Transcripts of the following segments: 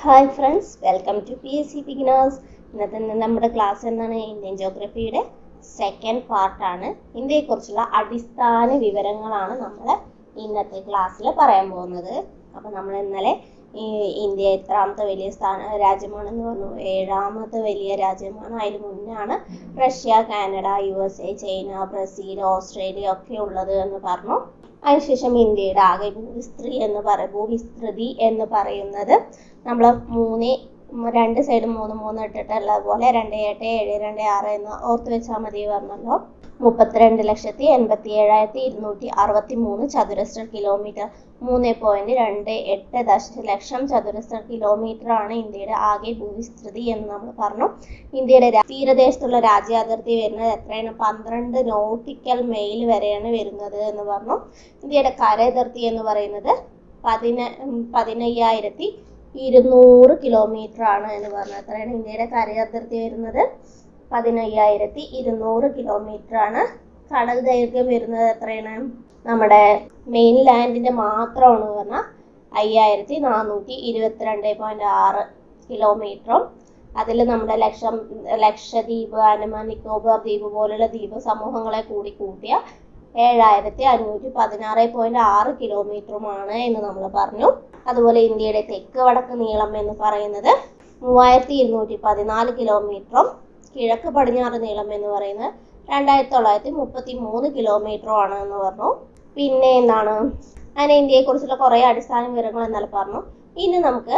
Hi friends welcome to P S C beginners ഇന്നത്തെ നമ്മുടെ class എന്താണ്? ഇന്ത്യൻ ജോഗ്രഫിയുടെ സെക്കൻഡ് പാർട്ടാണ് ഇന്ത്യയെക്കുറിച്ചുള്ള അടിസ്ഥാന വിവരങ്ങളാണ് നമ്മൾ ഇന്നത്തെ ക്ലാസ്സിൽ പറയാൻ പോകുന്നത്. അപ്പോൾ നമ്മൾ ഇന്നലെ ഇന്ത്യ എത്രാമത്തെ വലിയ സ്ഥാന രാജ്യമാണെന്ന് പറഞ്ഞു. ഏഴാമത്തെ വലിയ രാജ്യമാണ്. അതിന് മുന്നാണ് Russia Canada U S A China Brazil Australia ഒക്കെ ഉള്ളത് എന്ന് പറഞ്ഞു. അതിനുശേഷം ഇന്ത്യയുടെ ആകെ ഭൂവിസ്തൃതി എന്ന് പറ ഭൂവിസ്തൃതി എന്ന് പറയുന്നത് നമ്മൾ മൂന്ന് രണ്ട് സൈഡ് മൂന്ന് മൂന്ന് ഇട്ടിട്ടുള്ള പോലെ രണ്ട് എട്ട് ഏഴ് രണ്ട് ആറ് എന്ന് ഓർത്ത് വെച്ചാൽ മതി പറഞ്ഞല്ലോ. മുപ്പത്തിരണ്ട് ലക്ഷത്തി എൺപത്തി ഏഴായിരത്തി ഇരുന്നൂറ്റി അറുപത്തി മൂന്ന് ചതുരശ്ര കിലോമീറ്റർ മൂന്ന് പോയിന്റ് രണ്ട് എട്ട് ദശലക്ഷം ചതുരശ്ര കിലോമീറ്റർ ആണ് ഇന്ത്യയുടെ ആകെ ഭൂവിസ്തൃതി എന്ന് നമ്മൾ പറഞ്ഞു. ഇന്ത്യയുടെ തീരദേശത്തുള്ള രാജ്യാതിർത്തി വരുന്നത് എത്രയാണ്? പന്ത്രണ്ട് നോട്ടിക്കൽ മൈൽ വരെയാണ് വരുന്നത് എന്ന് പറഞ്ഞു. ഇന്ത്യയുടെ കരതിർത്തി എന്ന് പറയുന്നത് പതിന പതിനയ്യായിരത്തി ഇരുന്നൂറ് കിലോമീറ്റർ ആണ് എന്ന് പറഞ്ഞു. എത്രയാണ് ഇന്ത്യയുടെ കരയതിർത്തി വരുന്നത്. പതിനയ്യായിരത്തി ഇരുന്നൂറ് ആണ് കടൽ ദൈർഘ്യം വരുന്നത് എത്രയാണ്? നമ്മുടെ മെയിൻ ലാൻഡിന്റെ മാത്രമാണ് പറഞ്ഞാൽ അയ്യായിരത്തി നാനൂറ്റി ഇരുപത്തിരണ്ട് പോയിന്റ് ആറ് കിലോമീറ്ററും. അതിൽ നമ്മുടെ ലക്ഷം ലക്ഷദ്വീപ് ആൻഡമാൻ നിക്കോബാർ ദ്വീപ് പോലുള്ള ദ്വീപ് സമൂഹങ്ങളെ കൂടി കൂട്ടിയ ഏഴായിരത്തി അഞ്ഞൂറ്റി പതിനാറ് പോയിന്റ് ആറ് കിലോമീറ്ററുമാണ് എന്ന് നമ്മൾ പറഞ്ഞു. അതുപോലെ ഇന്ത്യയുടെ തെക്ക് വടക്ക് നീളം എന്ന് പറയുന്നത് മൂവായിരത്തി ഇരുന്നൂറ്റി പതിനാല് കിലോമീറ്ററും കിഴക്ക് പടിഞ്ഞാറ് നീളം എന്ന് പറയുന്നത് രണ്ടായിരത്തി തൊള്ളായിരത്തി മുപ്പത്തി മൂന്ന് കിലോമീറ്ററും ആണ് എന്ന് പറഞ്ഞു. പിന്നെ എന്താണ്? അങ്ങനെ ഇന്ത്യയെക്കുറിച്ചുള്ള കുറേ അടിസ്ഥാന വിവരങ്ങൾ എന്നാൽ പറഞ്ഞു. ഇനി നമുക്ക്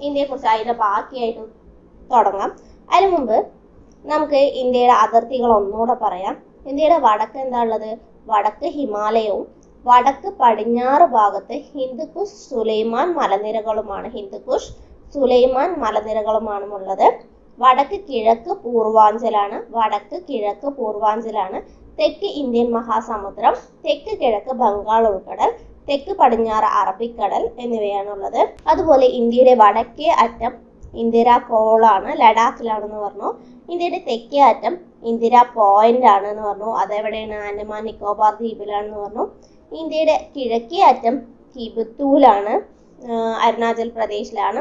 ഇന്ത്യയെക്കുറിച്ച് അതിന്റെ ബാക്കിയായിട്ട് തുടങ്ങാം. അതിനു മുമ്പ് നമുക്ക് ഇന്ത്യയുടെ അതിർത്തികൾ ഒന്നുകൂടെ പറയാം. ഇന്ത്യയുടെ വടക്ക് എന്താ ഉള്ളത്? വടക്ക് ഹിമാലയവും വടക്ക് പടിഞ്ഞാറ് ഭാഗത്ത് ഹിന്ദുക്കുഷ് സുലൈമാൻ മലനിരകളുമാണ്. ഹിന്ദുക്കുഷ് സുലൈമാൻ മലനിരകളുമാണ് ഉള്ളത് വടക്ക് കിഴക്ക് പൂർവാഞ്ചലാണ് വടക്ക് കിഴക്ക് പൂർവാഞ്ചലാണ് തെക്ക് ഇന്ത്യൻ മഹാസമുദ്രം തെക്ക് കിഴക്ക് ബംഗാൾ ഉൾക്കടൽ തെക്ക് പടിഞ്ഞാറ് അറബിക്കടൽ എന്നിവയാണുള്ളത്. അതുപോലെ ഇന്ത്യയുടെ വടക്കേ അറ്റം ഇന്ദിര കോളാണ് ലഡാക്കിലാണെന്ന് പറഞ്ഞു. ഇന്ത്യയുടെ തെക്കേ അറ്റം ഇന്ദിര പോയിന്റ് ആണെന്ന് പറഞ്ഞു. അതെവിടെയാണ്? ആൻഡമാൻ നിക്കോബാർ ദ്വീപിലാണെന്ന് പറഞ്ഞു. ഇന്ത്യയുടെ കിഴക്കേ അറ്റം തിബത്തൂലാണ് അരുണാചൽ പ്രദേശിലാണ്.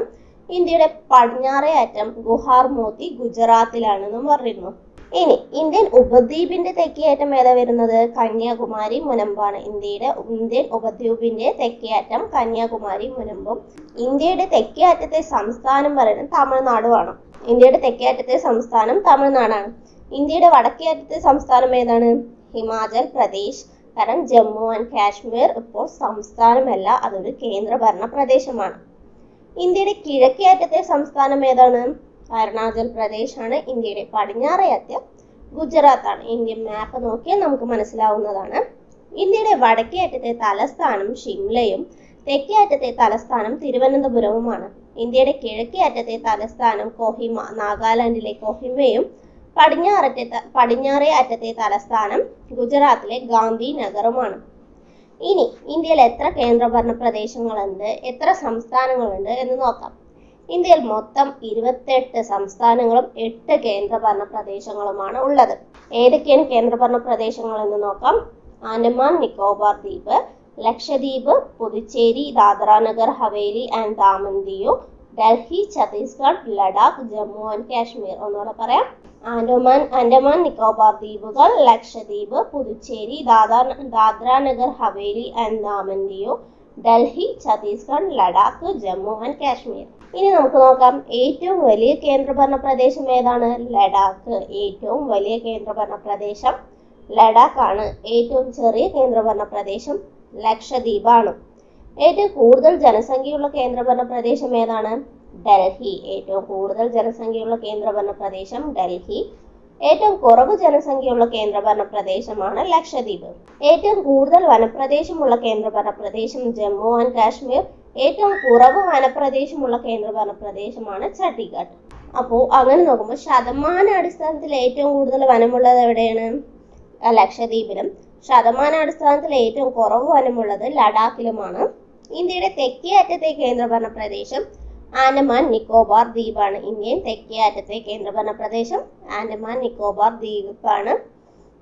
ഇന്ത്യയുടെ പടിഞ്ഞാറേ അറ്റം ഗുഹാർ മോത്തി ഗുജറാത്തിലാണെന്നും പറഞ്ഞിരുന്നു. ഇനി ഇന്ത്യൻ ഉപദ്വീപിന്റെ തെക്കേ അറ്റം ഏതാ വരുന്നത്? കന്യാകുമാരി മുനമ്പാണ്. ഇന്ത്യയുടെ ഇന്ത്യൻ ഉപദ്വീപിന്റെ തെക്കേ അറ്റം കന്യാകുമാരി മുനമ്പും ഇന്ത്യയുടെ തെക്കേ അറ്റത്തെ സംസ്ഥാനം പറയുന്നത് തമിഴ്നാടുമാണ്. ഇന്ത്യയുടെ തെക്കേ അറ്റത്തെ സംസ്ഥാനം തമിഴ്നാടാണ്. ഇന്ത്യയുടെ വടക്കേ അറ്റത്തെ സംസ്ഥാനം ഏതാണ്? ഹിമാചൽ പ്രദേശ്. കാരണം ജമ്മു ആൻഡ് കാശ്മീർ ഇപ്പോൾ സംസ്ഥാനമല്ല അതൊരു കേന്ദ്രഭരണ പ്രദേശമാണ്. ഇന്ത്യയുടെ കിഴക്കേ അറ്റത്തെ സംസ്ഥാനം ഏതാണ്? അരുണാചൽ പ്രദേശ് ആണ് ഇന്ത്യയുടെ പടിഞ്ഞാറേ അറ്റം ഗുജറാത്ത് ആണ് ഇന്ത്യൻ മാപ്പ് നോക്കിയാൽ നമുക്ക് മനസ്സിലാവുന്നതാണ്. ഇന്ത്യയുടെ വടക്കേ അറ്റത്തെ തലസ്ഥാനം ഷിംലയും തെക്കേ അറ്റത്തെ തലസ്ഥാനം തിരുവനന്തപുരവുമാണ്. ഇന്ത്യയുടെ കിഴക്കേ അറ്റത്തെ തലസ്ഥാനം കൊഹിമ നാഗാലാൻഡിലെ കൊഹിമയും പടിഞ്ഞാറത്തെ പടിഞ്ഞാറേ അറ്റത്തെ തലസ്ഥാനം ഗുജറാത്തിലെ ഗാന്ധി നഗറുമാണ് ഇനി ഇന്ത്യയിൽ എത്ര കേന്ദ്രഭരണ പ്രദേശങ്ങളുണ്ട്? എത്ര സംസ്ഥാനങ്ങളുണ്ട് എന്ന് നോക്കാം. ഇന്ത്യയിൽ മൊത്തം ഇരുപത്തെട്ട് സംസ്ഥാനങ്ങളും എട്ട് കേന്ദ്രഭരണ പ്രദേശങ്ങളുമാണ് ഉള്ളത്. ഏതൊക്കെയാണ് കേന്ദ്രഭരണ പ്രദേശങ്ങൾ എന്ന് നോക്കാം. ആൻഡമാൻ നിക്കോബാർ ദ്വീപ് ലക്ഷദ്വീപ് പുതുച്ചേരി ദാദ്രാനഗർ ഹവേലി ആൻഡ് ദാമൻ ദിയു ഡൽഹി ഛത്തീസ്ഗഡ് ലഡാക്ക് ജമ്മു ആൻഡ് കാശ്മീർ ഒന്നുകൂടെ പറയാം. ആൻഡമാൻ ആൻഡമാൻ നിക്കോബാർ ദ്വീപുകൾ ലക്ഷദ്വീപ് പുതുച്ചേരി ദാദാ ദാദ്രാനഗർ ഹവേലി ആൻഡ് ദാമൻ ഡൽഹി ഛത്തീസ്ഗഡ് ലഡാക്ക് ജമ്മു ആൻഡ് കാശ്മീർ. ഇനി നമുക്ക് നോക്കാം ഏറ്റവും വലിയ കേന്ദ്രഭരണ പ്രദേശം ഏതാണ്? ലഡാക്ക്. ഏറ്റവും വലിയ കേന്ദ്രഭരണ പ്രദേശം ലഡാക്ക് ആണ് ഏറ്റവും ചെറിയ കേന്ദ്രഭരണ പ്രദേശം ലക്ഷദ്വീപാണ്. ഏറ്റവും കൂടുതൽ ജനസംഖ്യയുള്ള കേന്ദ്രഭരണ പ്രദേശം ഏതാണ്? ഡൽഹി. ഏറ്റവും കൂടുതൽ ജനസംഖ്യയുള്ള കേന്ദ്രഭരണ പ്രദേശം ഡൽഹി. ഏറ്റവും കുറവ് ജനസംഖ്യയുള്ള കേന്ദ്രഭരണ പ്രദേശമാണ് ലക്ഷദ്വീപ്. ഏറ്റവും കൂടുതൽ വനപ്രദേശമുള്ള കേന്ദ്രഭരണ പ്രദേശം ജമ്മു ആൻഡ് കാശ്മീർ. ഏറ്റവും കുറവ് വനപ്രദേശമുള്ള കേന്ദ്രഭരണ പ്രദേശമാണ് ഛത്തീഗഡ് അപ്പോൾ അങ്ങനെ നോക്കുമ്പോൾ ശതമാന അടിസ്ഥാനത്തിൽ ഏറ്റവും കൂടുതൽ വനമുള്ളത് എവിടെയാണ്? ലക്ഷദ്വീപിലും. ശതമാന അടിസ്ഥാനത്തിൽ ഏറ്റവും കുറവ് വനമുള്ളത് ലഡാക്കിലുമാണ്. ഇന്ത്യയുടെ തെക്കേ അറ്റത്തെ കേന്ദ്രഭരണ പ്രദേശം ആൻഡമാൻ നിക്കോബാർ ദ്വീപാണ്. ഇന്ത്യൻ തെക്കേ അറ്റത്തെ കേന്ദ്രഭരണ പ്രദേശം ആൻഡമാൻ നിക്കോബാർ ദ്വീപാണ്.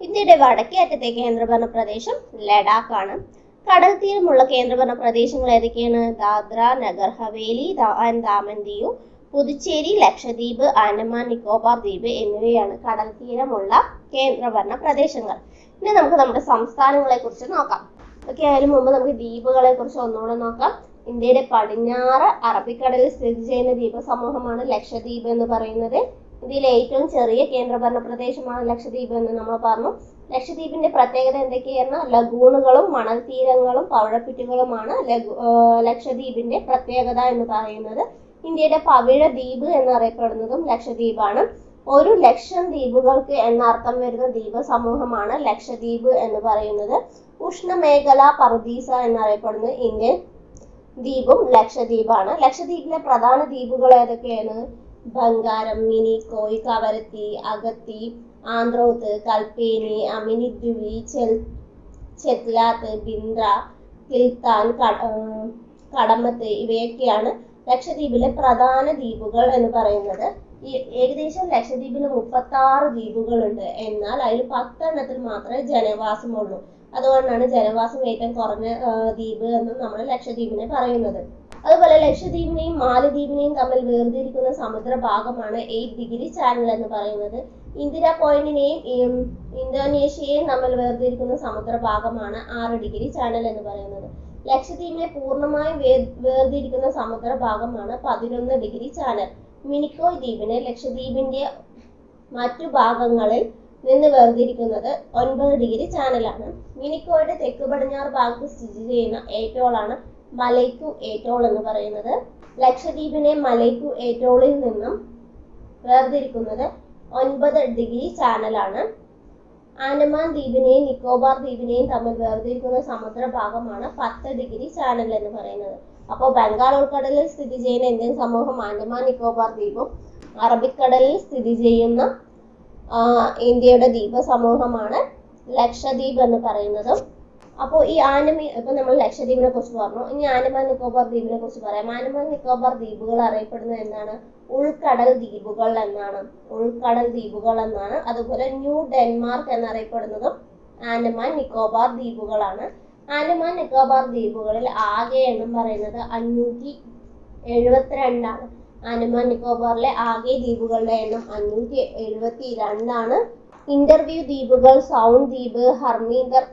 ഇന്ത്യയുടെ വടക്കേ അറ്റത്തെ കേന്ദ്രഭരണ പ്രദേശം ലഡാക്ക് ആണ് കടൽ തീരമുള്ള കേന്ദ്രഭരണ പ്രദേശങ്ങൾ ഏതൊക്കെയാണ്? ദാദ്ര നഗർ ഹവേലി ആൻഡ് ദാമൻ ദിയു പുതുച്ചേരി ലക്ഷദ്വീപ് ആൻഡമാൻ നിക്കോബാർ ദ്വീപ് എന്നിവയാണ് കടൽ തീരമുള്ള കേന്ദ്രഭരണ പ്രദേശങ്ങൾ. ഇനി നമുക്ക് നമ്മുടെ സംസ്ഥാനങ്ങളെ കുറിച്ച് നോക്കാം. ഓക്കെ ആയാലും മുമ്പ് നമുക്ക് ദ്വീപുകളെ കുറിച്ച് ഒന്നുകൂടെ നോക്കാം. ഇന്ത്യയുടെ പടിഞ്ഞാറ് അറബിക്കടലിൽ സ്ഥിതി ചെയ്യുന്ന ദ്വീപ സമൂഹമാണ് ലക്ഷദ്വീപ് എന്ന് പറയുന്നത്. ഇന്ത്യയിലെ ഏറ്റവും ചെറിയ കേന്ദ്രഭരണ പ്രദേശമാണ് ലക്ഷദ്വീപ് എന്ന് നമ്മൾ പറഞ്ഞു. ലക്ഷദ്വീപിന്റെ പ്രത്യേകത എന്തൊക്കെയാണ് ലഗൂണുകളും മണൽത്തീരങ്ങളും പവിഴപ്പുറ്റുകളുമാണ് ലക്ഷദ്വീപിന്റെ പ്രത്യേകത എന്ന് പറയുന്നത്. ഇന്ത്യയുടെ പവിഴ ദ്വീപ് എന്നറിയപ്പെടുന്നതും ലക്ഷദ്വീപാണ്. ഒരു ലക്ഷം ദ്വീപുകൾക്ക് എന്നർത്ഥം വരുന്ന ദ്വീപ സമൂഹമാണ് ലക്ഷദ്വീപ് എന്ന് പറയുന്നത്. ഉഷ്ണമേഖല പർദീസ എന്നറിയപ്പെടുന്നത് ഇന്ത്യൻ ദ്വീപും ലക്ഷദ്വീപാണ്. ലക്ഷദ്വീപിലെ പ്രധാന ദ്വീപുകൾ ഏതൊക്കെയാണ്? ബംഗാരം മിനിക്കോയ് കവരത്തി അഗത്തി ആന്ത്രോത്ത് കൽപ്പേനി അമിനിദ്വി ചെൽ ചെത്ലാത്ത് ബിന്ദ്ര കിൽത്താൻ കടമത്ത് ഇവയൊക്കെയാണ് ലക്ഷദ്വീപിലെ പ്രധാന ദ്വീപുകൾ എന്ന് പറയുന്നത്. ഏകദേശം ലക്ഷദ്വീപിൽ മുപ്പത്തി ആറ് ദ്വീപുകളുണ്ട്. എന്നാൽ അതിൽ പത്തെണ്ണത്തിൽ മാത്രമേ ജനവാസമുള്ളൂ. അതുകൊണ്ടാണ് ജനവാസം ഏറ്റവും കുറഞ്ഞ ദ്വീപ് എന്ന് നമ്മൾ ലക്ഷദ്വീപിനെ പറയുന്നത്. അതുപോലെ ലക്ഷദ്വീപിനെയും മാലദ്വീപിനെയും തമ്മിൽ വേർതിരിക്കുന്ന സമുദ്ര ഭാഗമാണ് എയ്റ്റ് ഡിഗ്രി ചാനൽ എന്ന് പറയുന്നത്. ഇന്ദിര പോയിന്റിനെയും ഇന്തോനേഷ്യയെയും തമ്മിൽ വേർതിരിക്കുന്ന സമുദ്ര ഭാഗമാണ് ആറ് ഡിഗ്രി ചാനൽ എന്ന് പറയുന്നത്. ലക്ഷദ്വീപിനെ പൂർണമായും വേർതിരിക്കുന്ന സമുദ്ര ഭാഗമാണ് പതിനൊന്ന് ഡിഗ്രി ചാനൽ മിനിക്കോയ് ദ്വീപിനെ ലക്ഷദ്വീപിന്റെ മറ്റു ഭാഗങ്ങളിൽ നിന്ന് വേർതിരിക്കുന്നത് ഒൻപത് ഡിഗ്രി ചാനലാണ്. മിനിക്കോയുടെ തെക്ക് പടിഞ്ഞാറ് ഭാഗത്ത് സ്ഥിതി ചെയ്യുന്ന ഏറ്റോളാണ് മലൈക്കു ഏറ്റോൾ എന്ന് പറയുന്നത്. ലക്ഷദ്വീപിനെ മലൈക്കു ഏറ്റോളിൽ നിന്നും വേർതിരിക്കുന്നത് ഒൻപത് ഡിഗ്രി ചാനലാണ്. ആൻഡമാൻ ദ്വീപിനെയും നിക്കോബാർ ദ്വീപിനെയും തമ്മിൽ വേർതിരിക്കുന്ന സമുദ്ര ഭാഗമാണ് പത്ത് ഡിഗ്രി ചാനൽ എന്ന് പറയുന്നത്. അപ്പോൾ ബംഗാൾ ഉൾക്കടലിൽ സ്ഥിതി ചെയ്യുന്ന ഇന്ത്യൻ സമൂഹം ആൻഡമാൻ നിക്കോബാർ ദ്വീപും അറബിക്കടലിൽ സ്ഥിതി ചെയ്യുന്ന ഇന്ത്യയുടെ ദ്വീപസമൂഹമാണ് ലക്ഷദ്വീപ് എന്ന് പറയുന്നത്. അപ്പോൾ ഈ ആനമി ഇപ്പൊ നമ്മൾ ലക്ഷദ്വീപിനെ കുറിച്ച് പറഞ്ഞു. ഇനി ആനമാൻ നിക്കോബാർ ദ്വീപിനെ കുറിച്ച് പറയാം. ആനമാൻ നിക്കോബാർ ദ്വീപുകൾ അറിയപ്പെടുന്നത് എന്താണ്? ഉൾക്കടൽ ദ്വീപുകൾ എന്നാണ്. ഉൾക്കടൽ ദ്വീപുകൾ എന്നാണ്. അതുപോലെ ന്യൂ ഡെൻമാർക്ക് എന്നറിയപ്പെടുന്നതും ആനമാൻ നിക്കോബാർ ദ്വീപുകളാണ്. ആനമാൻ നിക്കോബാർ ദ്വീപുകളിൽ ആകെ എണ്ണം പറയുന്നത് അഞ്ഞൂറ്റി എഴുപത്തിരണ്ടാണ്. ആൻഡമാൻ നിക്കോബാറിലെ ആകെ ദ്വീപുകളുടെ എണ്ണം അഞ്ഞൂറ്റി എഴുപത്തി രണ്ടാണ് ഇന്റർവ്യൂ ദ്വീപുകൾ സൗണ്ട് ദ്വീപ് ഹർമീന്ദർ.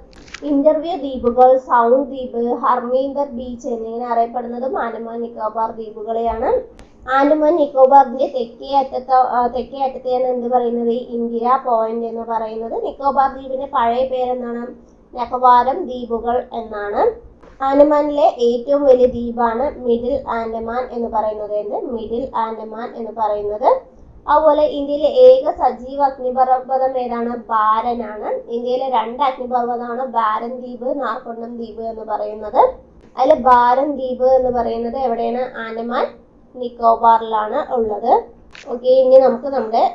ഇന്റർവ്യൂ ദ്വീപുകൾ സൗണ്ട് ദ്വീപ് ഹർമീന്ദർ ബീച്ച് എന്നിങ്ങനെ അറിയപ്പെടുന്നതും ആൻഡമാൻ നിക്കോബാർ ദ്വീപുകളെയാണ്. ആൻഡമാൻ നിക്കോബാറിന്റെ തെക്കേ അറ്റത്ത് തെക്കേ അറ്റത്തെയാണ് എന്ത് പറയുന്നത്? ഇന്ദിര പോയിന്റ് എന്ന് പറയുന്നത്. നിക്കോബാർ ദ്വീപിന്റെ പഴയ പേരെന്താണ്? നെക്കവാരം ദ്വീപുകൾ എന്നാണ്. ആൻഡമാനിലെ ഏറ്റവും വലിയ ദ്വീപാണ് മിഡിൽ ആൻഡമാൻ എന്ന് പറയുന്നത്. എന്ത്? മിഡിൽ ആൻഡമാൻ എന്ന് പറയുന്നത്. അതുപോലെ ഇന്ത്യയിലെ ഏക സജീവ അഗ്നിപർവതം ഏതാണ്? ബാരനാണ്. ഇന്ത്യയിലെ രണ്ട് അഗ്നിപർവതമാണ് ബാരൻ ദ്വീപ് നാർക്കൊണ്ടം ദ്വീപ് എന്ന് പറയുന്നത്. അതിൽ ബാരൻ ദ്വീപ് എന്ന് പറയുന്നത് എവിടെയാണ്? ആൻഡമാൻ നിക്കോബാറിലാണ് ഉള്ളത്. ഓക്കെ ഇനി നമുക്ക് നമ്മുടെ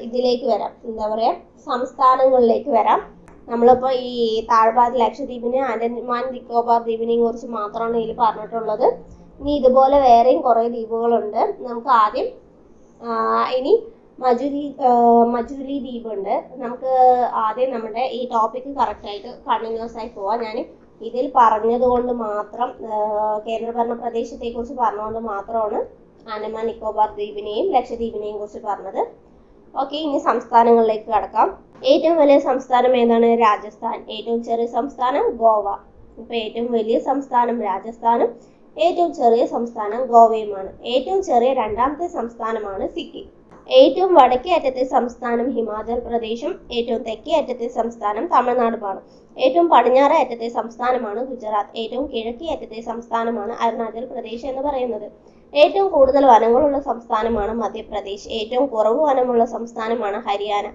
ഇതിലേക്ക് വരാം. എന്താ പറയാ? സംസ്ഥാനങ്ങളിലേക്ക് വരാം. നമ്മളിപ്പോൾ ഈ താഴ്ഭാഗത്ത് ലക്ഷദ്വീപിനെ ആൻഡമാൻ നിക്കോബാർ ദ്വീപിനെയും കുറിച്ച് മാത്രമാണ് ഇതിൽ പറഞ്ഞിട്ടുള്ളത്. ഇനി ഇതുപോലെ വേറെയും കുറേ ദ്വീപുകളുണ്ട്. നമുക്ക് ആദ്യം ഇനി മജുലി മജുലി ദ്വീപ് ഉണ്ട് നമുക്ക് ആദ്യം നമ്മുടെ ഈ ടോപ്പിക്ക് കറക്റ്റായിട്ട് കണ്ടിന്യൂസ് ആയി പോവാം. ഞാൻ ഇതിൽ പറഞ്ഞത് കൊണ്ട് മാത്രം കേന്ദ്രഭരണ പ്രദേശത്തെ കുറിച്ച് പറഞ്ഞുകൊണ്ട് മാത്രമാണ് ആൻഡമാൻ നിക്കോബാർ ദ്വീപിനെയും ലക്ഷദ്വീപിനെയും കുറിച്ച് പറഞ്ഞത്. ഓക്കെ ഇനി സംസ്ഥാനങ്ങളിലേക്ക് കടക്കാം. ഏറ്റവും വലിയ സംസ്ഥാനം ഏതാണ്? രാജസ്ഥാൻ. ഏറ്റവും ചെറിയ സംസ്ഥാനം ഗോവ. ഇപ്പൊ ഏറ്റവും വലിയ സംസ്ഥാനം രാജസ്ഥാനും ഏറ്റവും ചെറിയ സംസ്ഥാനം ഗോവയുമാണ്. ഏറ്റവും ചെറിയ രണ്ടാമത്തെ സംസ്ഥാനമാണ് സിക്കിം. ഏറ്റവും വടക്കേ അറ്റത്തെ സംസ്ഥാനം ഹിമാചൽ പ്രദേശും ഏറ്റവും തെക്കേ അറ്റത്തെ സംസ്ഥാനം തമിഴ്നാടുമാണ്. ഏറ്റവും പടിഞ്ഞാറേ അറ്റത്തെ സംസ്ഥാനമാണ് ഗുജറാത്ത്. ഏറ്റവും കിഴക്കേ അറ്റത്തെ സംസ്ഥാനമാണ് അരുണാചൽ പ്രദേശ് എന്ന് പറയുന്നത്. ഏറ്റവും കൂടുതൽ വനങ്ങളുള്ള സംസ്ഥാനമാണ് മധ്യപ്രദേശ്. ഏറ്റവും കുറവ് വനമുള്ള സംസ്ഥാനമാണ് ഹരിയാന.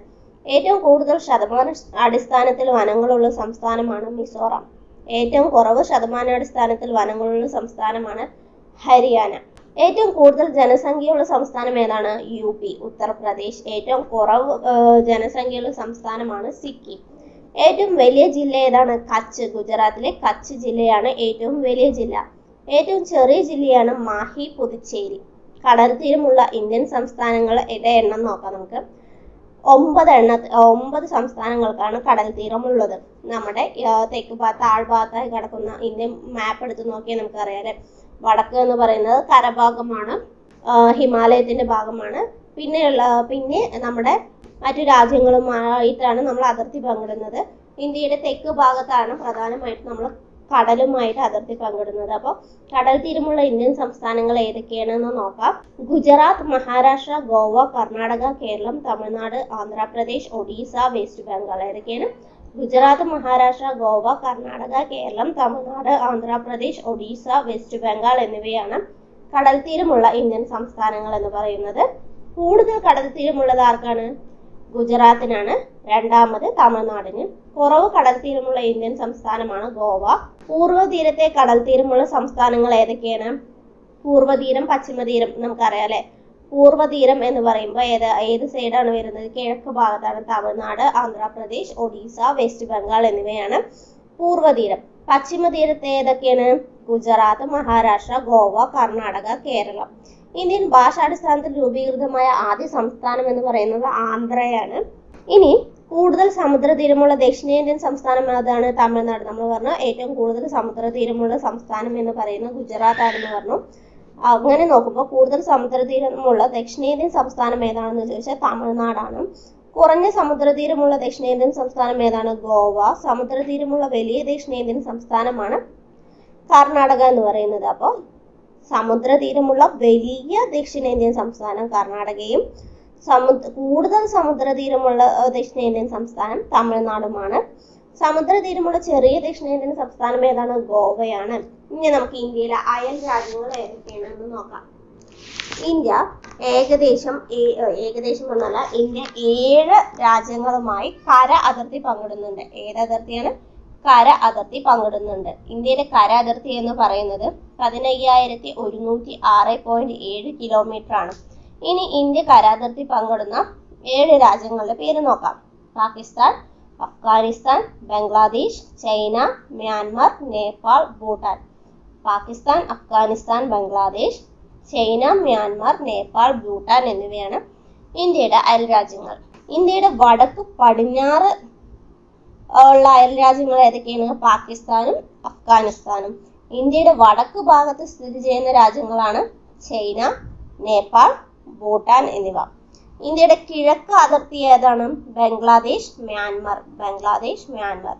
ഏറ്റവും കൂടുതൽ ശതമാന അടിസ്ഥാനത്തിൽ വനങ്ങളുള്ള സംസ്ഥാനമാണ് മിസോറാം. ഏറ്റവും കുറവ് ശതമാനാടിസ്ഥാനത്തിൽ വനങ്ങളുള്ള സംസ്ഥാനമാണ് ഹരിയാന. ഏറ്റവും കൂടുതൽ ജനസംഖ്യയുള്ള സംസ്ഥാനം ഏതാണ്? U P Uttar Pradesh. ഏറ്റവും കുറവ് ജനസംഖ്യയുള്ള സംസ്ഥാനമാണ് സിക്കിം. ഏറ്റവും വലിയ ജില്ല ഏതാണ്? കച്ച്. ഗുജറാത്തിലെ കച്ച് ജില്ലയാണ് ഏറ്റവും വലിയ ജില്ല. ഏറ്റവും ചെറിയ ജില്ലയാണ് മാഹി പുതുച്ചേരി. കടൽത്തീരമുള്ള ഇന്ത്യൻ സംസ്ഥാനങ്ങളുടെ എണ്ണം നോക്കാം നമുക്ക്. ഒമ്പത് എണ്ണ ഒമ്പത് സംസ്ഥാനങ്ങൾക്കാണ് കടൽ തീരമുള്ളത് നമ്മുടെ തെക്ക് ഭാഗത്ത് ആൾഭാഗത്തായി കിടക്കുന്ന ഇന്ത്യൻ മാപ്പ് എടുത്ത് നോക്കിയാൽ നമുക്കറിയാം അല്ലെ? വടക്ക് എന്ന് പറയുന്നത് കരഭാഗമാണ് ഹിമാലയത്തിന്റെ ഭാഗമാണ്. പിന്നെയുള്ള പിന്നെ നമ്മുടെ മറ്റു രാജ്യങ്ങളുമായിട്ടാണ് നമ്മൾ അതിർത്തി പങ്കിടുന്നത്. ഇന്ത്യയുടെ തെക്ക് ഭാഗത്താണ് പ്രധാനമായിട്ടും നമ്മൾ കടലുമായിട്ട് അതിർത്തി പങ്കിടുന്നത്. അപ്പോൾ കടൽ തീരമുള്ള ഇന്ത്യൻ സംസ്ഥാനങ്ങൾ ഏതൊക്കെയാണെന്ന് നോക്കാം. ഗുജറാത്ത് മഹാരാഷ്ട്ര ഗോവ കർണാടക കേരളം തമിഴ്നാട് ആന്ധ്രാപ്രദേശ് ഒഡീസ വെസ്റ്റ് ബംഗാൾ ഏതൊക്കെയാണ്? ഗുജറാത്ത് മഹാരാഷ്ട്ര ഗോവ കർണാടക കേരളം തമിഴ്നാട് ആന്ധ്രാപ്രദേശ് ഒഡീസ വെസ്റ്റ് ബംഗാൾ എന്നിവയാണ് കടൽ തീരമുള്ള ഇന്ത്യൻ സംസ്ഥാനങ്ങൾ എന്ന് പറയുന്നത്. കൂടുതൽ കടൽ തീരമുള്ളത് ആർക്കാണ്? ഗുജറാത്തിനാണ് രണ്ടാമത് തമിഴ്നാടിന്. കുറവ് കടൽ തീരമുള്ള ഇന്ത്യൻ സംസ്ഥാനമാണ് ഗോവ. പൂർവ തീരത്തെ കടൽ തീരമുള്ള സംസ്ഥാനങ്ങൾ ഏതൊക്കെയാണ്? പൂർവതീരം പശ്ചിമതീരം നമുക്കറിയാം അല്ലെ? പൂർവതീരം എന്ന് പറയുമ്പോൾ ഏത് ഏത് സൈഡാണ് വരുന്നത്? കിഴക്ക് ഭാഗത്താണ് തമിഴ്നാട് ആന്ധ്രാപ്രദേശ് ഒഡീസ വെസ്റ്റ് ബംഗാൾ എന്നിവയാണ് പൂർവതീരം പശ്ചിമതീരത്തെ ഏതൊക്കെയാണ്? ഗുജറാത്ത് മഹാരാഷ്ട്ര ഗോവ കർണാടക കേരളം. ഇന്ത്യൻ ഭാഷാടിസ്ഥാനത്തിൽ രൂപീകൃതമായ ആദ്യ സംസ്ഥാനം എന്ന് പറയുന്നത് ആന്ധ്രയാണ്. ഇനി കൂടുതൽ സമുദ്രതീരമുള്ള ദക്ഷിണേന്ത്യൻ സംസ്ഥാനം അതാണ് തമിഴ്നാട്. നമ്മൾ പറഞ്ഞു ഏറ്റവും കൂടുതൽ സമുദ്രതീരമുള്ള സംസ്ഥാനം എന്ന് പറയുന്നത് ഗുജറാത്ത് ആണെന്ന് പറഞ്ഞു. അങ്ങനെ നോക്കുമ്പോൾ കൂടുതൽ സമുദ്രതീരമുള്ള ദക്ഷിണേന്ത്യൻ സംസ്ഥാനം ഏതാണെന്ന് ചോദിച്ചാൽ തമിഴ്നാടാണ്. കുറഞ്ഞ സമുദ്രതീരമുള്ള ദക്ഷിണേന്ത്യൻ സംസ്ഥാനം ഏതാണ്? ഗോവ. സമുദ്രതീരമുള്ള വലിയ ദക്ഷിണേന്ത്യൻ സംസ്ഥാനമാണ് കർണാടക എന്ന് പറയുന്നത്. അപ്പോൾ സമുദ്രതീരമുള്ള വലിയ ദക്ഷിണേന്ത്യൻ സംസ്ഥാനം കർണാടകയും സമുദ്ര കൂടുതൽ സമുദ്രതീരമുള്ള ദക്ഷിണേന്ത്യൻ സംസ്ഥാനം തമിഴ്നാടുമാണ്. സമുദ്രതീരമുള്ള ചെറിയ ദക്ഷിണേന്ത്യൻ സംസ്ഥാനം ഏതാണ്? ഗോവയാണ്. ഇനി നമുക്ക് ഇന്ത്യയിലെ അയൽ രാജ്യങ്ങൾ ഏതൊക്കെയാണെന്ന് നോക്കാം. ഇന്ത്യ ഏകദേശം ഏകദേശം എന്നല്ല ഇന്ത്യ ഏഴ് രാജ്യങ്ങളുമായി കര അതിർത്തി പങ്കിടുന്നുണ്ട്. ഏത് അതിർത്തിയാണ്? കര അതിർത്തി പങ്കിടുന്നുണ്ട്. ഇന്ത്യയിലെ കര അതിർത്തി എന്ന് പറയുന്നത് പതിനയ്യായിരത്തി ഒരുന്നൂറ്റി ആറ് പോയിന്റ് ഏഴ് കിലോമീറ്റർ ആണ്. ഇനി ഇന്ത്യ കര അതിർത്തി പങ്കിടുന്ന ഏഴ് രാജ്യങ്ങളുടെ പേര് നോക്കാം. Pakistan Afghanistan Bangladesh China Myanmar Nepal Bhutan. Pakistan Afghanistan Bangladesh China Myanmar Nepal Bhutan എന്നിവയാണ് ഇന്ത്യയുടെ അയൽ രാജ്യങ്ങൾ. ഇന്ത്യയുടെ വടക്ക് പടിഞ്ഞാറ് ഉള്ള അയൽ രാജ്യങ്ങൾ ഏതൊക്കെയാണ്? പാകിസ്ഥാനും അഫ്ഗാനിസ്ഥാനും. ഇന്ത്യയുടെ വടക്ക് ഭാഗത്ത് സ്ഥിതി ചെയ്യുന്ന രാജ്യങ്ങളാണ് ചൈന നേപ്പാൾ ഭൂട്ടാൻ എന്നിവ. ഇന്ത്യയുടെ കിഴക്ക് അതിർത്തി ഏതാണ്? ബംഗ്ലാദേശ് മ്യാൻമർ. ബംഗ്ലാദേശ് മ്യാൻമർ.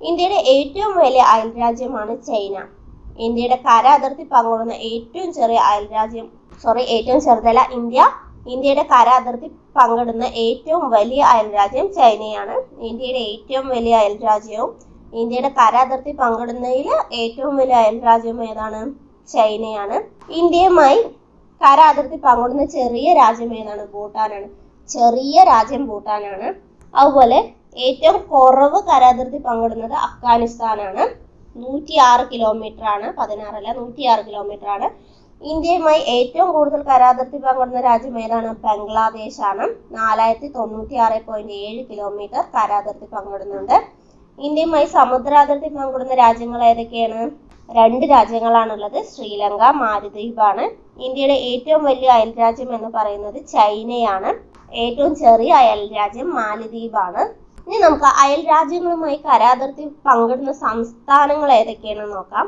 ഇന്ത്യയുടെ ഏറ്റവും വലിയ അയൽ രാജ്യമാണ് ചൈന. ഇന്ത്യയുടെ കര അതിർത്തി പങ്കിടുന്ന ഏറ്റവും ചെറിയ അയൽ രാജ്യം സോറി ഏറ്റവും ചെറുതല്ല ഇന്ത്യ. ഇന്ത്യയുടെ കര അതിർത്തി പങ്കിടുന്ന ഏറ്റവും വലിയ അയൽരാജ്യം ചൈനയാണ്. ഇന്ത്യയുടെ ഏറ്റവും വലിയ അയൽ രാജ്യവും ഇന്ത്യയുടെ കര അതിർത്തി പങ്കിടുന്നതിൽ ഏറ്റവും വലിയ അയൽരാജ്യം ഏതാണ്? ചൈനയാണ്. ഇന്ത്യയുമായി കര അതിർത്തി പങ്കിടുന്ന ചെറിയ രാജ്യം ഏതാണ്? ഭൂട്ടാനാണ്. ചെറിയ രാജ്യം ഭൂട്ടാനാണ്. അതുപോലെ ഏറ്റവും കുറവ് കര അതിർത്തി പങ്കിടുന്നത് അഫ്ഗാനിസ്ഥാനാണ്. നൂറ്റി ആറ് കിലോമീറ്റർ ആണ് പതിനാറല്ല ആറ് കിലോമീറ്റർ ആണ്. ഇന്ത്യയുമായി ഏറ്റവും കൂടുതൽ കരാതിർത്തി പങ്കിടുന്ന രാജ്യം ഏതാണ്? ബംഗ്ലാദേശ് ആണ് നാലായിരത്തി തൊണ്ണൂറ്റി ആറ് പോയിന്റ് ഏഴ് കിലോമീറ്റർ കരാതിർത്തി പങ്കിടുന്നുണ്ട്. ഇന്ത്യയുമായി സമുദ്രാതിർത്തി പങ്കിടുന്ന രാജ്യങ്ങൾ ഏതൊക്കെയാണ്? രണ്ട് രാജ്യങ്ങളാണുള്ളത്. ശ്രീലങ്ക മാലിദ്വീപാണ്. ഇന്ത്യയുടെ ഏറ്റവും വലിയ അയൽ രാജ്യം എന്ന് പറയുന്നത് ചൈനയാണ്. ഏറ്റവും ചെറിയ അയൽ രാജ്യം മാലിദ്വീപാണ്. ഇനി നമുക്ക് അയൽ രാജ്യങ്ങളുമായി കരാതിർത്തി പങ്കിടുന്ന സംസ്ഥാനങ്ങൾ ഏതൊക്കെയാണെന്ന് നോക്കാം.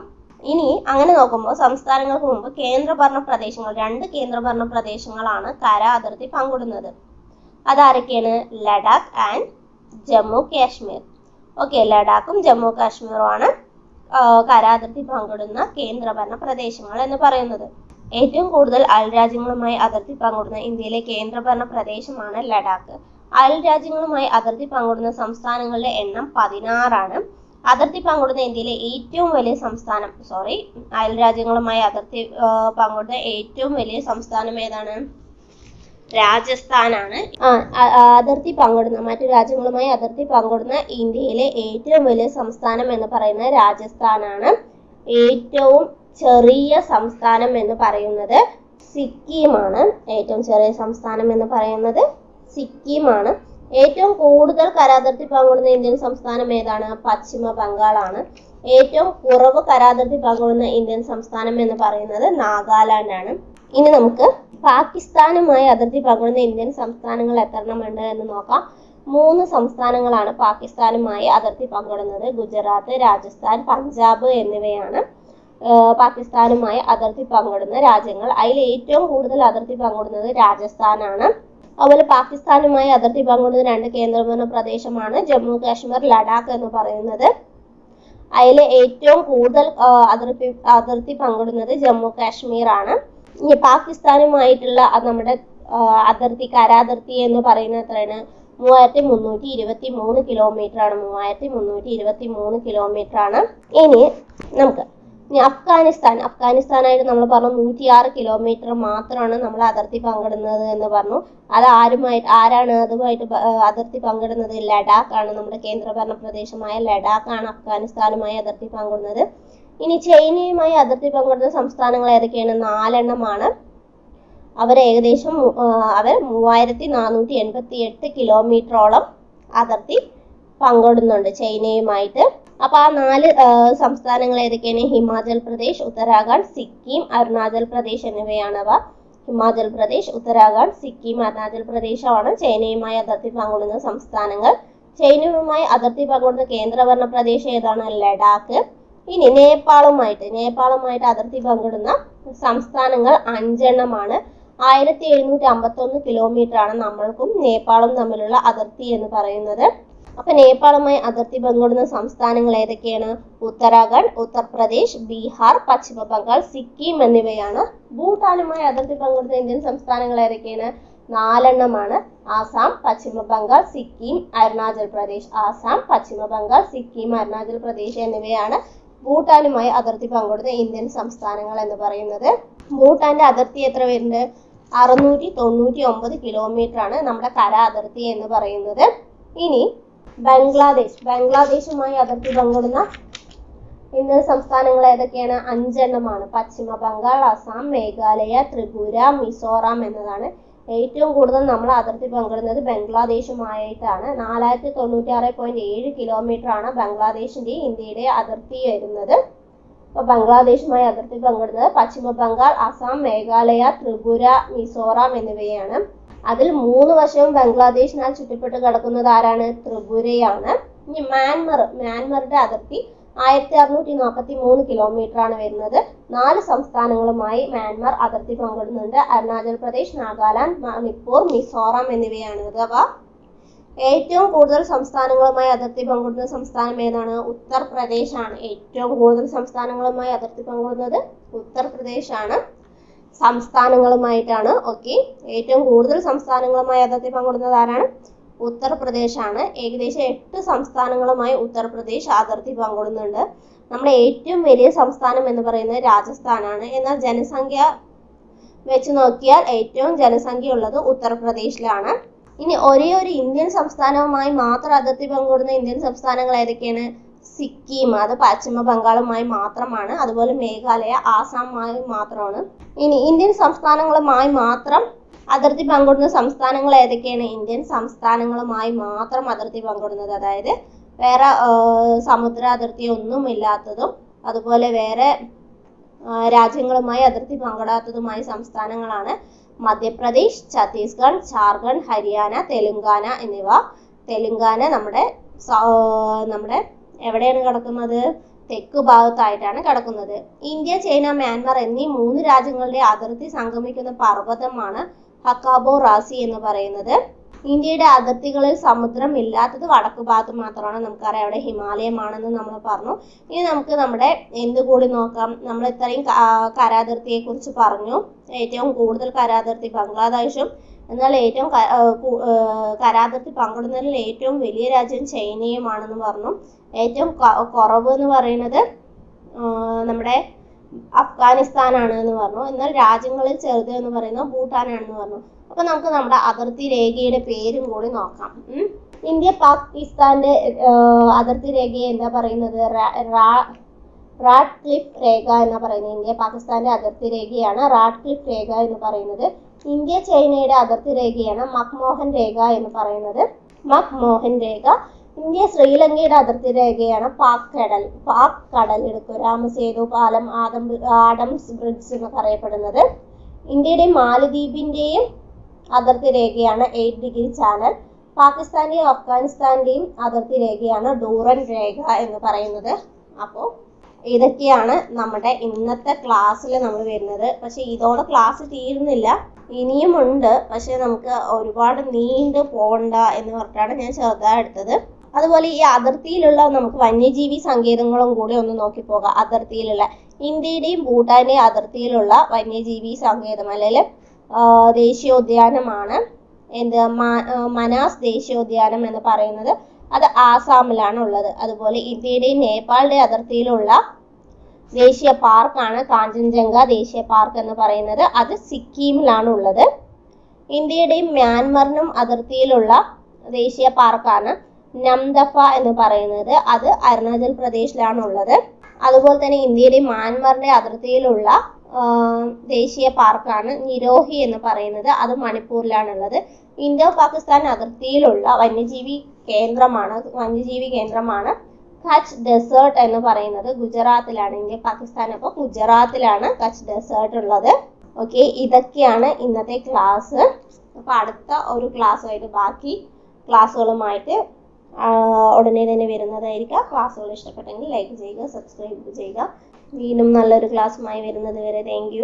ഇനി അങ്ങനെ നോക്കുമ്പോൾ സംസ്ഥാനങ്ങൾക്ക് മുമ്പ് കേന്ദ്രഭരണ പ്രദേശങ്ങൾ രണ്ട് കേന്ദ്രഭരണ പ്രദേശങ്ങളാണ് കര അതിർത്തി പങ്കിടുന്നത്. അതാരൊക്കെയാണ്? ലഡാക്ക് ആൻഡ് ജമ്മു കാശ്മീർ. ഓക്കെ ലഡാക്കും ജമ്മു കാശ്മീറുമാണ് കര അതിർത്തി പങ്കിടുന്ന കേന്ദ്രഭരണ പ്രദേശങ്ങൾ എന്ന് പറയുന്നത്. ഏറ്റവും കൂടുതൽ അയൽ രാജ്യങ്ങളുമായി അതിർത്തി പങ്കിടുന്ന ഇന്ത്യയിലെ കേന്ദ്രഭരണ പ്രദേശമാണ് ലഡാക്ക്. അയൽ രാജ്യങ്ങളുമായി അതിർത്തി പങ്കിടുന്ന സംസ്ഥാനങ്ങളുടെ എണ്ണം പതിനാറാണ്. അതിർത്തി പങ്കിടുന്ന ഇന്ത്യയിലെ ഏറ്റവും വലിയ സംസ്ഥാനം സോറി അയൽ രാജ്യങ്ങളുമായി അതിർത്തി പങ്കിടുന്ന ഏറ്റവും വലിയ സംസ്ഥാനം ഏതാണ്? രാജസ്ഥാനാണ്. അതിർത്തി പങ്കിടുന്ന മറ്റു രാജ്യങ്ങളുമായി അതിർത്തി പങ്കിടുന്ന ഇന്ത്യയിലെ ഏറ്റവും വലിയ സംസ്ഥാനം എന്ന് പറയുന്നത് രാജസ്ഥാനാണ്. ഏറ്റവും ചെറിയ സംസ്ഥാനം എന്ന് പറയുന്നത് സിക്കിമാണ് ഏറ്റവും ചെറിയ സംസ്ഥാനം എന്ന് പറയുന്നത് സിക്കിമാണ് ഏറ്റവും കൂടുതൽ കരാതിർത്തി പങ്കിടുന്ന ഇന്ത്യൻ സംസ്ഥാനം ഏതാണ്? പശ്ചിമ ബംഗാളാണ്. ഏറ്റവും കുറവ് കരാതിർത്തി പങ്കിടുന്ന ഇന്ത്യൻ സംസ്ഥാനം എന്ന് പറയുന്നത് നാഗാലാൻഡ് ആണ് ഇനി നമുക്ക് പാകിസ്ഥാനുമായി അതിർത്തി പങ്കിടുന്ന ഇന്ത്യൻ സംസ്ഥാനങ്ങൾ എത്രണ്ണമുണ്ട് എന്ന് നോക്കാം. മൂന്ന് സംസ്ഥാനങ്ങളാണ് പാകിസ്ഥാനുമായി അതിർത്തി പങ്കിടുന്നത്. ഗുജറാത്ത് രാജസ്ഥാൻ പഞ്ചാബ് എന്നിവയാണ് പാകിസ്ഥാനുമായി അതിർത്തി പങ്കിടുന്ന രാജ്യങ്ങൾ. അതിൽ ഏറ്റവും കൂടുതൽ അതിർത്തി പങ്കിടുന്നത് രാജസ്ഥാനാണ്. അതുപോലെ പാകിസ്ഥാനുമായി അതിർത്തി പങ്കിടുന്ന രണ്ട് കേന്ദ്രഭരണ പ്രദേശമാണ് ജമ്മു കാശ്മീർ ലഡാക്ക് എന്ന് പറയുന്നത്. അതിലെ ഏറ്റവും കൂടുതൽ അതിർത്തി അതിർത്തി പങ്കിടുന്നത് ജമ്മു കാശ്മീർ ആണ് ഇനി പാകിസ്ഥാനുമായിട്ടുള്ള നമ്മുടെ അതിർത്തി കരാതിർത്തി എന്ന് പറയുന്നത് എത്രയാണ്? മൂവായിരത്തി മുന്നൂറ്റി ഇരുപത്തി മൂന്ന് കിലോമീറ്റർ ആണ്. മൂവായിരത്തി മുന്നൂറ്റി ഇരുപത്തി മൂന്ന് കിലോമീറ്റർ ആണ്. ഇനി നമുക്ക് ഇനി അഫ്ഗാനിസ്ഥാൻ. അഫ്ഗാനിസ്ഥാനായിട്ട് നമ്മൾ പറഞ്ഞു നൂറ്റിയാറ് കിലോമീറ്റർ മാത്രമാണ് നമ്മൾ അതിർത്തി പങ്കിടുന്നത് എന്ന് പറഞ്ഞു. അത് ആരുമായിട്ട് ആരാണ് അതുമായിട്ട് അതിർത്തി പങ്കിടുന്നത്? ലഡാക്ക് ആണ് നമ്മുടെ കേന്ദ്രഭരണ പ്രദേശമായ ലഡാക്ക് ആണ് അഫ്ഗാനിസ്ഥാനുമായി അതിർത്തി പങ്കിടുന്നത്. ഇനി ചൈനയുമായി അതിർത്തി പങ്കിടുന്ന സംസ്ഥാനങ്ങൾ ഏതൊക്കെയാണ്? നാലെണ്ണമാണ്. അവർ ഏകദേശം അവർ മൂവായിരത്തി നാനൂറ്റി എൺപത്തി എട്ട് കിലോമീറ്ററോളം അതിർത്തി പങ്കിടുന്നുണ്ട് ചൈനയുമായിട്ട്. അപ്പൊ ആ നാല് സംസ്ഥാനങ്ങൾ ഏതൊക്കെയാണ്? ഹിമാചൽ പ്രദേശ് ഉത്തരാഖണ്ഡ് സിക്കിം അരുണാചൽ പ്രദേശ് എന്നിവയാണവ ഹിമാചൽ പ്രദേശ് ഉത്തരാഖണ്ഡ് സിക്കിം അരുണാചൽ പ്രദേശമാണ് ചൈനയുമായി അതിർത്തി പങ്കിടുന്ന സംസ്ഥാനങ്ങൾ. ചൈനയുമായി അതിർത്തി പങ്കിടുന്ന കേന്ദ്രഭരണ പ്രദേശം ഏതാണ്? ലഡാക്ക്. ഇനി നേപ്പാളുമായിട്ട് നേപ്പാളുമായിട്ട് അതിർത്തി പങ്കിടുന്ന സംസ്ഥാനങ്ങൾ അഞ്ചെണ്ണമാണ്. ആയിരത്തി എഴുന്നൂറ്റി അമ്പത്തി ഒന്ന് കിലോമീറ്റർ ആണ് നമ്മൾക്കും നേപ്പാളും തമ്മിലുള്ള അതിർത്തി എന്ന് പറയുന്നത്. അപ്പൊ നേപ്പാളുമായി അതിർത്തി പങ്കിടുന്ന സംസ്ഥാനങ്ങൾ ഏതൊക്കെയാണ്? ഉത്തരാഖണ്ഡ് ഉത്തർപ്രദേശ് ബീഹാർ പശ്ചിമ ബംഗാൾ സിക്കിം എന്നിവയാണ്. ഭൂട്ടാനുമായി അതിർത്തി പങ്കിടുന്ന ഇന്ത്യൻ സംസ്ഥാനങ്ങൾ ഏതൊക്കെയാണ്? നാലെണ്ണമാണ്. ആസാം പശ്ചിമ ബംഗാൾ സിക്കിം അരുണാചൽ പ്രദേശ്. ആസാം പശ്ചിമ ബംഗാൾ സിക്കിം അരുണാചൽ പ്രദേശ് എന്നിവയാണ് ഭൂട്ടാനുമായി അതിർത്തി പങ്കിടുന്ന ഇന്ത്യൻ സംസ്ഥാനങ്ങൾ എന്ന് പറയുന്നത്. ഭൂട്ടാന്റെ അതിർത്തി എത്ര വരുന്നുണ്ട്? അറുന്നൂറ്റി തൊണ്ണൂറ്റി ഒമ്പത് കിലോമീറ്റർ ആണ് നമ്മുടെ കര അതിർത്തി എന്ന് പറയുന്നത്. ഇനി ബംഗ്ലാദേശ്. ബംഗ്ലാദേശുമായി അതിർത്തി പങ്കിടുന്ന ഇന്ന് സംസ്ഥാനങ്ങൾ ഏതൊക്കെയാണ്? അഞ്ചെണ്ണമാണ്. പശ്ചിമ ബംഗാൾ അസം മേഘാലയ ത്രിപുര മിസോറാം എന്നതാണ് ഏറ്റവും കൂടുതൽ നമ്മൾ അതിർത്തി പങ്കിടുന്നത്. ബംഗ്ലാദേശുമായിട്ടാണ്. നാലായിരത്തി തൊണ്ണൂറ്റി ആറ് പോയിന്റ് ഏഴ് കിലോമീറ്റർ ആണ് ബംഗ്ലാദേശിന്റെ ഇന്ത്യയുടെ അതിർത്തി വരുന്നത്. അപ്പൊ ബംഗ്ലാദേശുമായി അതിർത്തി പങ്കിടുന്നത് പശ്ചിമ ബംഗാൾ അസം മേഘാലയ ത്രിപുര മിസോറാം എന്നിവയാണ്. അതിൽ മൂന്ന് വശവും ബംഗ്ലാദേശിനാൽ ചുറ്റപ്പെട്ട് കിടക്കുന്നത് ആരാണ്? ത്രിപുരയാണ്. ഇനി മ്യാൻമർ മ്യാൻമറുടെ അതിർത്തി ആയിരത്തി അറുന്നൂറ്റി നാൽപ്പത്തി മൂന്ന് കിലോമീറ്റർ ആണ് വരുന്നത്. നാല് സംസ്ഥാനങ്ങളുമായി മ്യാൻമർ അതിർത്തി പങ്കിടുന്നുണ്ട്. അരുണാചൽ പ്രദേശ് നാഗാലാൻഡ് മണിപ്പൂർ മിസോറാം എന്നിവയാണ് അഥവാ ഏറ്റവും കൂടുതൽ സംസ്ഥാനങ്ങളുമായി അതിർത്തി പങ്കിടുന്ന സംസ്ഥാനം ഏതാണ്? ഉത്തർപ്രദേശ് ആണ് ഏറ്റവും കൂടുതൽ സംസ്ഥാനങ്ങളുമായി അതിർത്തി പങ്കിടുന്നത് ഉത്തർപ്രദേശ് ആണ് സംസ്ഥാനങ്ങളുമായിട്ടാണ്. ഓക്കെ ഏറ്റവും കൂടുതൽ സംസ്ഥാനങ്ങളുമായി അതിർത്തി പങ്കിടുന്നത് ആരാണ്? ഉത്തർപ്രദേശ് ആണ് ഏകദേശം എട്ട് സംസ്ഥാനങ്ങളുമായി ഉത്തർപ്രദേശ് അതിർത്തി പങ്കിടുന്നുണ്ട്. നമ്മുടെ ഏറ്റവും വലിയ സംസ്ഥാനം എന്ന് പറയുന്നത് രാജസ്ഥാനാണ്. എന്നാൽ ജനസംഖ്യ വെച്ച് നോക്കിയാൽ ഏറ്റവും ജനസംഖ്യ ഉള്ളത് ഉത്തർപ്രദേശിലാണ്. ഇനി ഒരേ ഒരു ഇന്ത്യൻ സംസ്ഥാനവുമായി മാത്രം അതിർത്തി പങ്കിടുന്ന ഇന്ത്യൻ സംസ്ഥാനങ്ങൾ ഏതൊക്കെയാണ്? സിക്കിം അത് പശ്ചിമ ബംഗാളുമായി മാത്രമാണ്. അതുപോലെ മേഘാലയ ആസാമുമായി മാത്രമാണ്. ഇനി ഇന്ത്യൻ സംസ്ഥാനങ്ങളുമായി മാത്രം അതിർത്തി പങ്കിടുന്ന സംസ്ഥാനങ്ങൾ ഏതൊക്കെയാണ്? ഇന്ത്യൻ സംസ്ഥാനങ്ങളുമായി മാത്രം അതിർത്തി പങ്കിടുന്നത്. അതായത് വേറെ സമുദ്ര അതിർത്തി ഒന്നും ഇല്ലാത്തതും അതുപോലെ വേറെ രാജ്യങ്ങളുമായി അതിർത്തി പങ്കിടാത്തതുമായ സംസ്ഥാനങ്ങളാണ് മധ്യപ്രദേശ് ഛത്തീസ്ഗഡ് ജാർഖണ്ഡ് ഹരിയാന തെലുങ്കാന എന്നിവ. തെലുങ്കാന നമ്മുടെ നമ്മുടെ എവിടെയാണ് കിടക്കുന്നത്? തെക്ക് ഭാഗത്തായിട്ടാണ് കിടക്കുന്നത്. ഇന്ത്യ ചൈന മ്യാൻമർ എന്നീ മൂന്ന് രാജ്യങ്ങളുടെ അതിർത്തി സംഗമിക്കുന്ന പർവതമാണ് ഹക്കാബോ റാസി എന്ന് പറയുന്നത്. ഇന്ത്യയുടെ അതിർത്തികളിൽ സമുദ്രം ഇല്ലാത്തത് വടക്ക് ഭാഗത്ത് മാത്രമാണ്. നമുക്കറിയാം അവിടെ ഹിമാലയമാണെന്ന് നമ്മൾ പറഞ്ഞു. ഇനി നമുക്ക് നമ്മുടെ എന്ത് കൂടി നോക്കാം. നമ്മൾ ഇത്രയും കരാതിർത്തിയെ കുറിച്ച് പറഞ്ഞു. ഏറ്റവും കൂടുതൽ കരാതിർത്തി ബംഗ്ലാദേശും എന്നാൽ ഏറ്റവും കരാതിർത്തി പങ്കിടുന്നതിൽ ഏറ്റവും വലിയ രാജ്യം ചൈനയുമാണെന്ന് പറഞ്ഞു. ഏറ്റവും കുറവ് എന്ന് പറയുന്നത് നമ്മുടെ അഫ്ഗാനിസ്ഥാനാണ് എന്ന് പറഞ്ഞു. എന്നാൽ രാജ്യങ്ങളിൽ ചെറുത് എന്ന് പറയുന്നത് ഭൂട്ടാനാണെന്ന് പറഞ്ഞു. അപ്പൊ നമുക്ക് നമ്മുടെ അതിർത്തി രേഖയുടെ പേരും കൂടി നോക്കാം. ഇന്ത്യ പാകിസ്ഥാന്റെ അതിർത്തി രേഖയെ എന്താ പറയുന്നത്? റാഡ് ക്ലിഫ് രേഖ എന്ന് പറയുന്നത്. ഇന്ത്യ പാകിസ്ഥാന്റെ അതിർത്തി രേഖയാണ് റാഡ് ക്ലിഫ് രേഖ എന്ന് പറയുന്നത്. ഇന്ത്യ ചൈനയുടെ അതിർത്തി രേഖയാണ് മക്മോഹൻ രേഖ എന്ന് പറയുന്നത്. മക്മോഹൻ രേഖ. ഇന്ത്യ ശ്രീലങ്കയുടെ അതിർത്തി രേഖയാണ് പാക് കടൽ പാക് കടൽ എടുക്കുക രാമസേതു പാലം ആദം ആഡംസ് ബ്രിഡ്ജ് എന്നൊക്കെ അറിയപ്പെടുന്നത് ഇന്ത്യയുടെയും മാലദ്വീപിന്റെയും അതിർത്തി രേഖയാണ് എയ്റ്റ് ഡിഗ്രി ചാനൽ. പാകിസ്ഥാന്റെയും അഫ്ഗാനിസ്ഥാന്റെയും അതിർത്തി രേഖയാണ് ഡൂറൻ രേഖ എന്ന് പറയുന്നത്. അപ്പോൾ ഇതൊക്കെയാണ് നമ്മുടെ ഇന്നത്തെ ക്ലാസ്സിൽ നമ്മൾ വരുന്നത്. പക്ഷെ ഇതോടെ ക്ലാസ് തീരുന്നില്ല. ഇനിയും ഉണ്ട്. പക്ഷെ നമുക്ക് ഒരുപാട് നീണ്ടു പോകണ്ട എന്ന് പറഞ്ഞിട്ടാണ് ഞാൻ ചെറുതായി എടുത്തത്. അതുപോലെ ഈ അതിർത്തിയിലുള്ള നമുക്ക് വന്യജീവി സങ്കേതങ്ങളും കൂടി ഒന്ന് നോക്കിപ്പോകാം അതിർത്തിയിലുള്ള ഇന്ത്യയുടെയും ഭൂട്ടാന്റെയും അതിർത്തിയിലുള്ള വന്യജീവി സങ്കേതം അല്ലെങ്കിൽ ദേശീയോദ്യാനമാണ്. എന്ത് മനാസ് ദേശീയോദ്യാനം എന്ന് പറയുന്നത് അത് ആസാമിലാണ് ഉള്ളത്. അതുപോലെ ഇന്ത്യയുടെയും നേപ്പാളിന്റെ അതിർത്തിയിലുള്ള ദേശീയ പാർക്കാണ് കാഞ്ചൻജംഗ ദേശീയ പാർക്ക് എന്ന് പറയുന്നത്. അത് സിക്കിമിലാണ് ഉള്ളത്. ഇന്ത്യയുടെയും മ്യാൻമറിനും അതിർത്തിയിലുള്ള ദേശീയ പാർക്കാണ് നംദഫ എന്ന് പറയുന്നത് അത് അരുണാചൽ പ്രദേശിലാണ് ഉള്ളത് അതുപോലെ തന്നെ ഇന്ത്യയിലെ മ്യാൻമറിന്റെ അതിർത്തിയിലുള്ള ദേശീയ പാർക്കാണ് നിരോഹി എന്ന് പറയുന്നത്. അത് മണിപ്പൂരിലാണ് ഉള്ളത് ഇന്ത്യ പാകിസ്ഥാൻ അതിർത്തിയിലുള്ള വന്യജീവി കേന്ദ്രമാണ് വന്യജീവി കേന്ദ്രമാണ് കച്ച് ഡെസേർട്ട് എന്ന് പറയുന്നത്. ഗുജറാത്തിലാണ് ഇന്ത്യ പാകിസ്ഥാൻ. അപ്പോൾ ഗുജറാത്തിലാണ് കച്ച് ഡെസേർട്ട് ഉള്ളത്. ഓക്കെ ഇതൊക്കെയാണ് ഇന്നത്തെ ക്ലാസ്. അപ്പോൾ അടുത്ത ഒരു ക്ലാസ്സുമായിട്ട് ബാക്കി ക്ലാസ്സുകളുമായിട്ട് ഉടനെ തന്നെ വരുന്നതായിരിക്കാം. ക്ലാസ്സുകൾ ഇഷ്ടപ്പെട്ടെങ്കിൽ ലൈക്ക് ചെയ്യുക സബ്സ്ക്രൈബ് ചെയ്യുക. വീണ്ടും നല്ലൊരു ക്ലാസ്സുമായി വരുന്നത് വരെ താങ്ക്